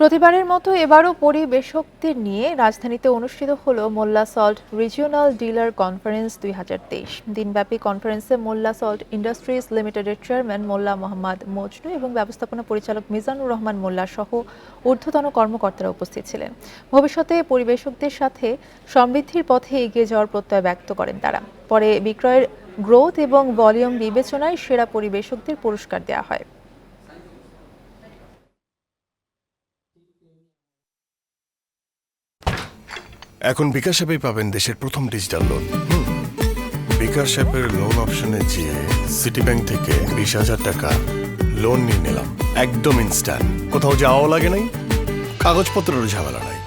প্রতিবারের মতো এবারও পরিবেশকদের নিয়ে রাজধানীতে অনুষ্ঠিত হল Molla salt regional dealer conference দুই হাজার তেইশ। দিনব্যাপী কনফারেন্সে মোল্লা সল্ট ইন্ডাস্ট্রিজ লিমিটেডের চেয়ারম্যান মোল্লা মোহাম্মদ মজনু এবং ব্যবস্থাপনা পরিচালক মিজানুর রহমান মোল্লা সহ ঊর্ধ্বতন কর্মকর্তারা উপস্থিত ছিলেন। ভবিষ্যতে পরিবেশকদের সাথে সমৃদ্ধির পথে এগিয়ে যাওয়ার প্রত্যয় ব্যক্ত করেন তারা। পরে বিক্রয়ের গ্রোথ এবং ভলিউম বিবেচনায় সেরা পরিবেশকদের পুরস্কার দেওয়া হয়। এখন বিকাশ অ্যাপেই পাবেন দেশের প্রথম ডিজিটাল লোন। বিকাশ অ্যাপের লোন অপশনে যেয়ে সিটি ব্যাংক থেকে বিশ হাজার টাকা লোন নিয়ে নিলাম। একদম ইনস্ট্যান্ট কোথাও যাওয়াও লাগে নাই। কাগজপত্রেরও ঝামেলা নাই।